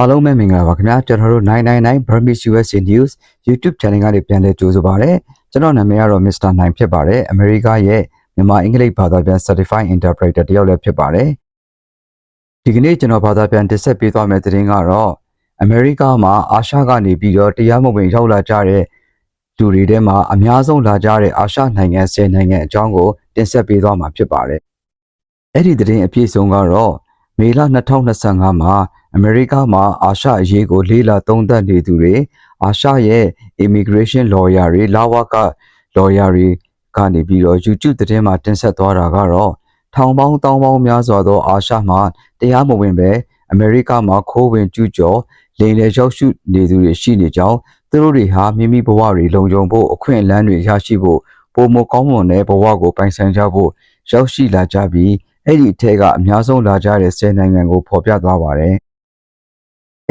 အားလုံးပဲမင်္ဂလာပါခင်ဗျာကျွန်တော်တို့999 Burmese USA News YouTube Channel ကနေပြန်လည်ကြိုဆိုပါရစေကျွန်တော်နာမည်ကတော့ Mr. 9ဖြစ်ပါတယ်အမေရိကရဲ့မြန်မာအင်္ဂလိပ်ဘာသာပြန် Certified Interpreter တယောက်လည်းဖြစ်ပါတယ်ဒီကနေ့ကျွန်တော်ဘာသာပြန်တင်ဆက်ပေးသွားမယ့်သတင်းကတော့အမေရိကမှာအာရှကနေပြီးတော့တရားမဝင်ရောက်လာကြတဲ့လူတွေထဲမှာအများဆုံးလာကြတဲ့အာရှနိုင်ငံ10နိုင်ငံအကြောင်းကိုတင်ဆက်ပေးသွားမှာဖြစ်ပါတယ်အဲ့ဒီသတင်းအပြည့်စုံကတော့မေလ2025မှာ အမေရိကမှာအာရှအရေးကိုလေးလာသုံးသပ်နေသူတွေအာရှရဲ့ immigration lawyer တွေလာဝက lawyer တွေကနေပြီးတော့ YouTube သတင်းမှာတင်ဆက်သွားတာကတော့ထောင်ပေါင်းတောင်းပေါင်းများစွာသောအာရှမှာတရားမဝင်ပဲအမေရိကမှာခိုးဝင်ကျူးကျော်လိမ်လည်ရောက်ရှုနေသူတွေရှိနေကြောင်းသူတို့တွေဟာမိမိဘဝတွေလုံခြုံဖို့အခွင့်အလမ်းတွေရရှိဖို့ပုံမကောင်းမွန်တဲ့ဘဝကိုပိုင်ဆိုင်ကြဖို့ရောက်ရှိလာကြပြီးအဲ့ဒီအထက်ကအများဆုံးလာကြတဲ့10နိုင်ငံကိုဖော်ပြသွားပါတယ်။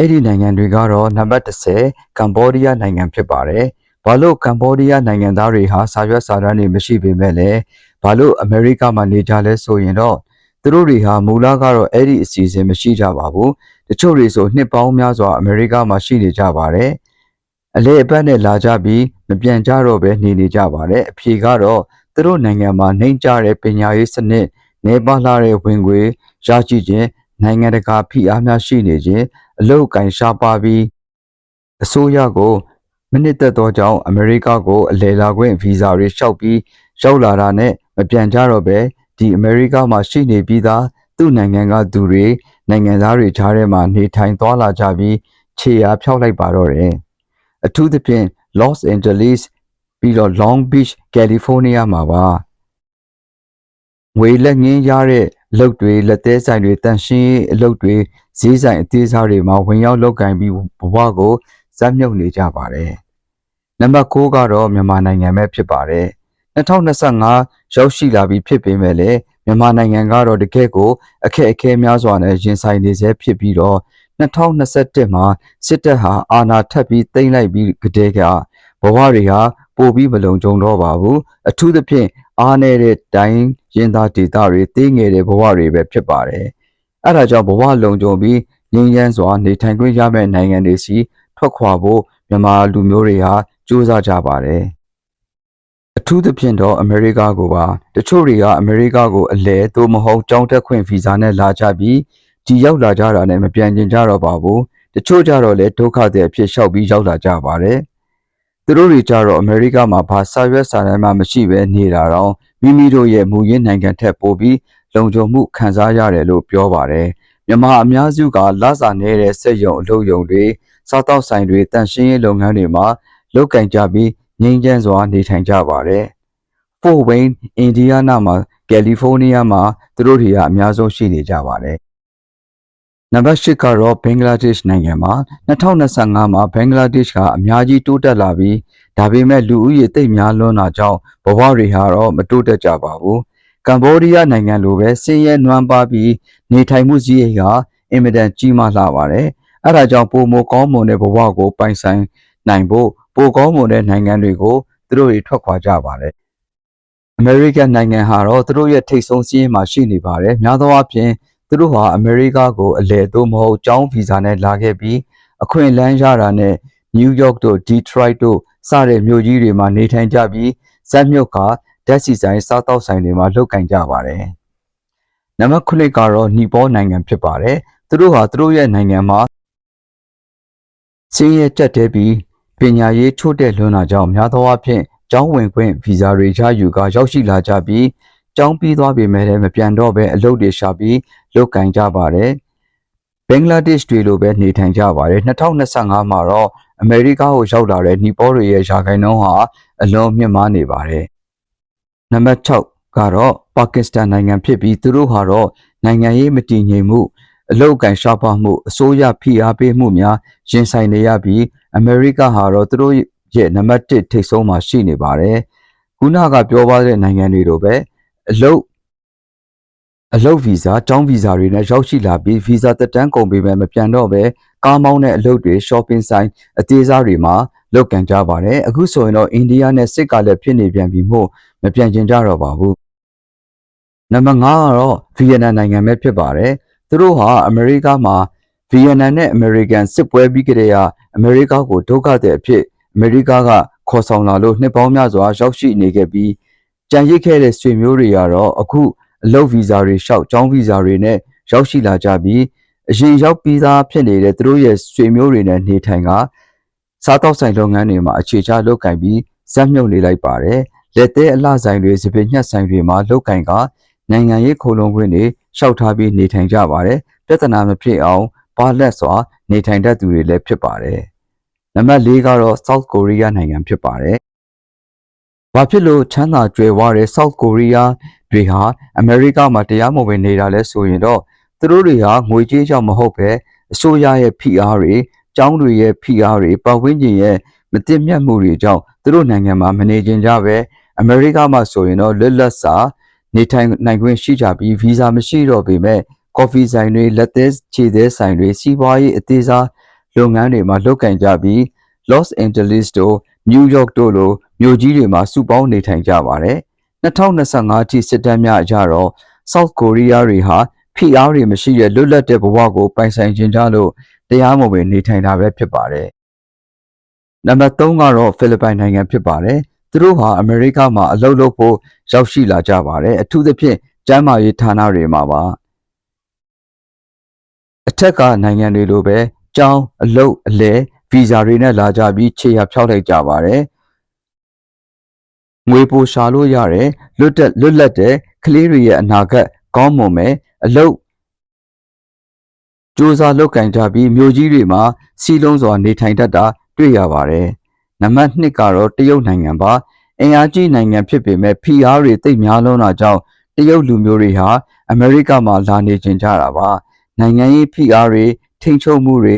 အဲ့ဒီနိုင်ငံတွေကတော့နံပါတ်30ကမ္ဘောဒီးယားနိုင်ငံဖြစ်ပါတယ်။ဘာလို့ကမ္ဘောဒီးယားနိုင်ငံသားတွေဟာစာရွက်စာတမ်းတွေမရှိပေမဲ့လည်းဘာလို့အမေရိကမှာနေကြလဲဆိုရင်တော့သူတို့တွေဟာမူလကတော့အဲ့ဒီအစီအစဉ်မရှိကြပါဘူး။တချို့တွေဆိုနှစ်ပေါင်းများစွာအမေရိကမှာရှိနေကြပါတယ်။အလေအပတ်နဲ့လာကြပြီးမပြန်ကြတော့ပဲနေနေကြပါတယ်။အဖြေကတော့သူတို့နိုင်ငံမှာနှိမ့်ကြတဲ့ပညာရေးစနစ်နေပါလာတဲ့ဝင်ငွေရရှိခြင်းနိုင်ငံတကာဖိအားများရှိနေခြင်း အလုတ်ကင်ရှားပါပြီးအစိုးရကိုမနစ်သက်သောကြောင့်အမေရိကကိုအလဲလာခွင့်ဗီဇာတွေလျှောက်ပြီးရောက်လာတာနဲ့မပြန်ကြတော့ပဲဒီအမေရိကမှာရှိနေပြီးသားသူ့နိုင်ငံကသူတွေနိုင်ငံသားတွေခြားထဲမှာနေထိုင်သွားလာကြပြီးခြေအားဖြောက်လိုက်ပါတော့တယ်အထူးသဖြင့် Los Angeles ပြီးတော့ Long Beach California မှာပါငွေလက်ငင်းရတဲ့အ လုပ်တွေလက်သေးဆိုင်တွေတန်ရှင်းရေးအလုပ်တွေဈေးဆိုင်အသေးစားတွေမှာဝင်ရောက်လုပ်ကင်ပြီးဘဝကိုဇက်မြုပ်နေကြပါတယ်။နံပါတ်6ကတော့မြန်မာနိုင်ငံပဲဖြစ်ပါတယ်။2025ရောက်ရှိလာပြီးဖြစ်ပေမဲ့လည်းမြန်မာနိုင်ငံကတော့တကယ့်ကိုအခက်အခဲများစွာနဲ့ရင်ဆိုင်နေဆဲဖြစ်ပြီးတော့2021မှာစစ်တပ်ဟာအာဏာထပ်ပြီးသိမ်းလိုက်ပြီးကြတဲ့ကဘဝတွေဟာပိုပြီးမလုံခြုံတော့ပါဘူးအထူးသဖြင့် အားနေတဲ့တိုင်းရင်သားဒေသတွေသိငယ်တဲ့ဘဝတွေပဲဖြစ်ပါတယ်အဲဒါကြောင့်ဘဝလုံခြုံပြီးငြိမ်းချမ်းစွာနေထိုင်ခွင့်ရမယ့်နိုင်ငံတွေစီထွက်ခွာဖို့မြန်မာလူမျိုးတွေဟာကြိုးစားကြပါတယ်အထူးသဖြင့်တော့အမေရိကကိုပါတချို့တွေကအမေရိကကိုအလဲသို့မဟုတ်ကြောင်းတက်ခွင့်ဗီဇာနဲ့လာကြပြီးဒီရောက်လာကြတာနဲ့မပြန်ကျင်ကြတော့ပါဘူးတချို့ကြတော့လေဒုက္ခတွေအဖြစ်လျှောက်ပြီးရောက်လာကြပါတယ် သူတို့တွေကြတော့အမေရိကမှာဘာစာရွက်စာတမ်းမှမရှိဘဲနေတာတော့မိမိတို့ရဲ့မူရင်းနိုင်ငံထက်ပိုပြီးလုံခြုံမှုခံစားရတယ်လို့ပြောပါတယ်မြန်မာအများစုကလစာနေတဲ့စက်ရုံအလုပ်ရုံတွေစားတောက်ဆိုင်တွေတန်ရှင်းရေးလုပ်ငန်းတွေမှာလုပ်ကင်ကြပြီးငြိမ်းချမ်းစွာနေထိုင်ကြပါတယ်။ Fort Wayne, Indiana မှာ California မှာသူတို့တွေကအများဆုံးရှိနေကြပါတယ်။ နံပါတ်၈ကတော့ဘင်္ဂလားဒေ့ရှ်နိုင်ငံမှာ2025မှာဘင်္ဂလားဒေ့ရှ်ကအများကြီးတိုးတက်လာပြီးဒါပေမဲ့လူဦးရေတိတ်များလွန်းတာကြောင့်ဘဝတွေဟာတော့မတိုးတက်ကြပါဘူး။ကမ္ဘောဒီးယားနိုင်ငံလိုပဲဆင်းရဲနွမ်းပါပြီးနေထိုင်မှုစည်းရိမ်ကအင်မတန်ကြီးမားလာပါတယ်။အဲဒါကြောင့်ပုံမကောင်းမွန်တဲ့ဘဝကိုပိုင်ဆိုင်နိုင်ဖို့ပိုကောင်းမွန်တဲ့နိုင်ငံတွေကိုသူတို့တွေထွက်ခွာကြပါတယ်။ American နိုင်ငံဟာတော့သူတို့ရဲ့ထိပ်ဆုံးစည်းရင်းမှာရှိနေပါတယ်။များသောအားဖြင့် သူတို့ဟာအမေရိကကိုအလဲသို့မဟုတ်ကျောင်းဗီဇာနဲ့လာခဲ့ပြီးအခွင့်အလမ်းရတာနဲ့ New York တို့ Detroit တို့စတဲ့မြို့ကြီးတွေမှာနေထိုင်ကြပြီးဇက်မြုပ်ကဓာတ်ဆီဆိုင်စားတောက်ဆိုင်တွေမှာလုပ်ကင်ကြပါတယ်။နံပါတ်9ကတော့နီပေါနိုင်ငံဖြစ်ပါတယ်။သူတို့ဟာသူတို့ရဲ့နိုင်ငံမှာစင်းရဲတက်တဲ့ပြီးပညာရေးချို့တဲ့လွန်းတာကြောင့်များသောအားဖြင့်ကျောင်းဝင်ခွင့်ဗီဇာတွေရယူကရောက်ရှိလာကြပြီး ကျောင်းပြီးသွားပေမဲ့လည်းမပြန်တော့ဘဲအလုပ်တွေရှာပြီးလုပ်ကင်ကြပါတယ်။ဘင်္ဂလားဒေ့ရှ်တွေလိုပဲနေထိုင်ကြပါတယ်2025မှာတော့အမေရိကကိုရောက်လာတဲ့နီပေါတွေရဲ့ယာခိုင်နှုန်းဟာအလွန်မြင့်မားနေပါတယ်။နံပါတ်6ကတော့ပါကစ္စတန်နိုင်ငံဖြစ်ပြီးသူတို့ဟာတော့နိုင်ငံရေးမတည်ငြိမ်မှုအလုတ်ကန်ရှားပါမှုအစိုးရဖိအားပေးမှုများရင်ဆိုင်နေရပြီးအမေရိကဟာတော့သူတို့ရဲ့နံပါတ်1ထိပ်ဆုံးမှာရှိနေပါတယ်။ခုနကပြောပါတဲ့နိုင်ငံတွေလိုပဲ အလုတ်အလုတ်ဗီဇာတောင်းဗီဇာတွေနဲ့ရောက်ရှိလာပြီးဗီဇာတက်တန်းကုန်ပေမဲ့မပြန်တော့ပဲကားမောင်းတဲ့အလုပ်တွေ shopping ဆိုင်အသေးစားတွေမှာလုပ်ကန်ကြပါတယ်အခုဆိုရင်တော့အိန္ဒိယနဲ့စစ်ကလည်းဖြစ်နေပြန်ပြီမို့မပြန်ကျင်ကြတော့ပါဘူးနံပါတ်5ကတော့ဗီယက်နမ်နိုင်ငံပဲဖြစ်ပါတယ်သူတို့ဟာအမေရိကမှာဗီယက်နမ်နဲ့အမေရိကန်စစ်ပွဲပြီးကြတဲ့အမေရိကကိုဒုက္ခသည်အဖြစ်အမေရိကကခေါ်ဆောင်လာလို့နှစ်ပေါင်းများစွာရောက်ရှိနေခဲ့ပြီး ကြံရစ်ခဲ့တဲ့ဆွေမျိုးတွေကတော့အခုအလုပ်ဗီဇာတွေလျှောက်ကျောင်းဗီဇာတွေနဲ့ရောက်ရှိလာကြပြီးအရင်ရောက်ပြီးသားဖြစ်နေတဲ့သူတို့ရဲ့ဆွေမျိုးတွေနဲ့နေထိုင်ကစားတောက်ဆိုင်လုပ်ငန်းတွေမှာအခြေချလုပ်ကင်ပြီးဇက်မြုပ်နေလိုက်ပါတယ်လက်သေးအလှဆိုင်တွေစပင်ညှက်ဆိုင်တွေမှာလုပ်ကင်ကနိုင်ငံရေးခိုးလုံခွင့်တွေလျှောက်ထားပြီးနေထိုင်ကြပါတယ်ပြဿနာမဖြစ်အောင်ပါလက်စွာနေထိုင်တတ်သူတွေလည်းဖြစ်ပါတယ်နံပါတ်၄ကတော့ South Korea နိုင်ငံဖြစ်ပါတယ်။ ဘာဖြစ်လို့ချမ်းသာကြွယ်ဝတဲ့ South Korea တွေဟာအမေရိကမှာတရားမဝင်နေတာလဲဆိုရင်တော့သူတို့တွေဟာငွေကြေးကြောင့်မဟုတ်ပဲအစိုးရရဲ့ဖိအားတွေ၊ကျောင်းတွေရဲ့ဖိအားတွေပတ်ဝန်းကျင်ရဲ့မတည်မြတ်မှုတွေကြောင့်သူတို့နိုင်ငံမှာမနေကျင်ကြပဲအမေရိကမှာဆိုရင်တော့လွတ်လပ်စွာနေထိုင်နိုင်ခွင့်ရှိကြပြီးဗီဇာမရှိတော့ပေမဲ့ကော်ဖီဆိုင်တွေလက်သေးခြေသေးဆိုင်တွေစီးပွားရေးအသေးစားလုပ်ငန်းတွေမှာလုပ်ကင်ကြပြီး Los Angeles တို့ New York တို့လိုမြို့ကြီးတွေမှာစုပေါင်းနေထိုင်ကြပါတယ်။2025ထိစစ်တမ်းများအရတော့ South Korea တွေဟာဖိအားတွေမရှိတဲ့လွတ်လပ်တဲ့ဘဝကိုပိုင်ဆိုင်ခြင်းကြလို့တရားမဝင်နေထိုင်တာပဲဖြစ်ပါတယ်။နံပါတ်3ကတော့ဖိလစ်ပိုင်နိုင်ငံဖြစ်ပါတယ်။သူတို့ဟာအမေရိကမှာအလုပ်လုပ်ဖို့ရောက်ရှိလာကြပါတယ်။အထူးသဖြင့်ကျန်းမာရေးဌာနတွေမှာပါ။အထက်ကနိုင်ငံတွေလိုပဲကျောင်းအလုပ်အလဲ ဗီဇာတွေနဲ့လာကြပြီးခြေရဖြောက်လိုက်ကြပါတယ်ငွေပိုရှာလို့ရတယ်လွတ်တက်လွတ်လပ်တဲ့ကလေးတွေရဲ့အနာဂတ်ကောင်းမွန်မယ်အလုပ်စူးစမ်းလုပ်ကင်ကြပြီးမြို့ကြီးတွေမှာစီးလုံးစွာနေထိုင်တတ်တာတွေ့ရပါတယ်နံပါတ်2ကတော့တရုတ်နိုင်ငံပါအင်အားကြီးနိုင်ငံဖြစ်ပေမဲ့ဖိအားတွေတိတ်များလွန်းတာကြောင့်တရုတ်လူမျိုးတွေဟာအမေရိကမှာလာနေကျင်ကြတာပါနိုင်ငံရေးဖိအားတွေထိန်ချုပ်မှုတွေ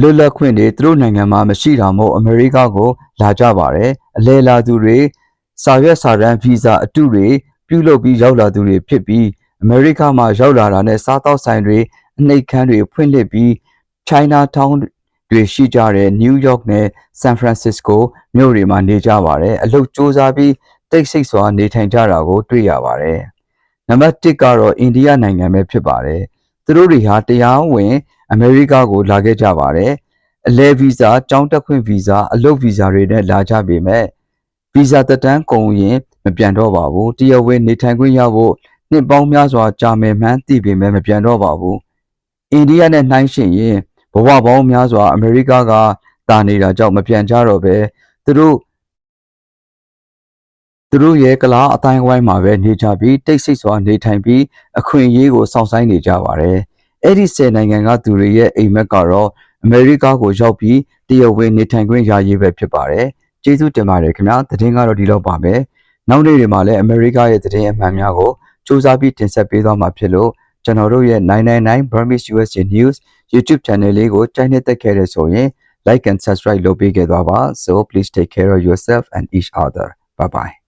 လွတ်လပ်ခွင့်တွေသူတို့နိုင်ငံမှာမရှိတာမို့အမေရိကကိုလာကြပါတယ်အလဲလာသူတွေစာရွက်စာတမ်းဗီဇာအတုတွေပြုလုပ်ပြီးရောက်လာသူတွေဖြစ်ပြီးအမေရိကမှာရောက်လာတာနဲ့စားတောက်ဆိုင်တွေအနှိတ်ခမ်းတွေဖွင့်လှစ်ပြီး China Town တွေရှိကြတဲ့ New York နဲ့ San Francisco မြို့တွေမှာနေကြပါတယ်အလုပ်စ조사ပြီးတိတ်ဆိတ်စွာနေထိုင်ကြတာကိုတွေ့ရပါတယ်နံပါတ်1ကတော့အိန္ဒိယနိုင်ငံပဲဖြစ်ပါတယ်သူတို့တွေဟာတရားဝင် အမေရိကကိုလာခဲ့ကြပါတယ်။အလဲဗီဇာ၊ကျောင်းတက်ခွင့်ဗီဇာ၊အလုပ်ဗီဇာတွေနဲ့လာကြပေမဲ့ဗီဇာသက်တမ်းကုန်ရင်မပြန်တော့ပါဘူး။တရားဝင်နေထိုင်ခွင့်ရဖို့နှစ်ပေါင်းများစွာကြာမယ်မှန်းသိပေမဲ့မပြန်တော့ပါဘူး။အိန္ဒိယနဲ့နှိုင်းယှဉ်ရင်ဘဝပေါင်းများစွာအမေရိကကတာနေတာကြောင့်မပြန်ကြတော့ပဲသူတို့သူတို့ရဲ့ကလားအတိုင်းဝိုင်းမှာပဲနေကြပြီးတိတ်ဆိတ်စွာနေထိုင်ပြီးအခွင့်အရေးကိုစောင့်ဆိုင်နေကြပါတယ်။ အဲ့ဒီ10နိုင်ငံကသူတွေရဲ့အိမ်မက်ကတော့အမေရိကကိုရောက်ပြီးတရုတ်ဝင်နေထိုင်ခွင့်ရရေးပဲဖြစ်ပါတယ်ကျေးဇူးတင်ပါတယ်ခင်ဗျာသတင်းကတော့ဒီလောက်ပါပဲနောက်နေ့တွေမှာလည်းအမေရိကရဲ့သတင်းအမှန်များကိုစူးစမ်းပြီးတင်ဆက်ပေးသွားမှာဖြစ်လို့ကျွန်တော်တို့ရဲ့999 Burmese USA News YouTube channel လေးကိုကြိုက်နှစ်သက်ခဲ့တဲ့ဆိုရင် like and subscribe လုပ်ပေးခဲ့သွားပါ so please take care of yourself and each other bye bye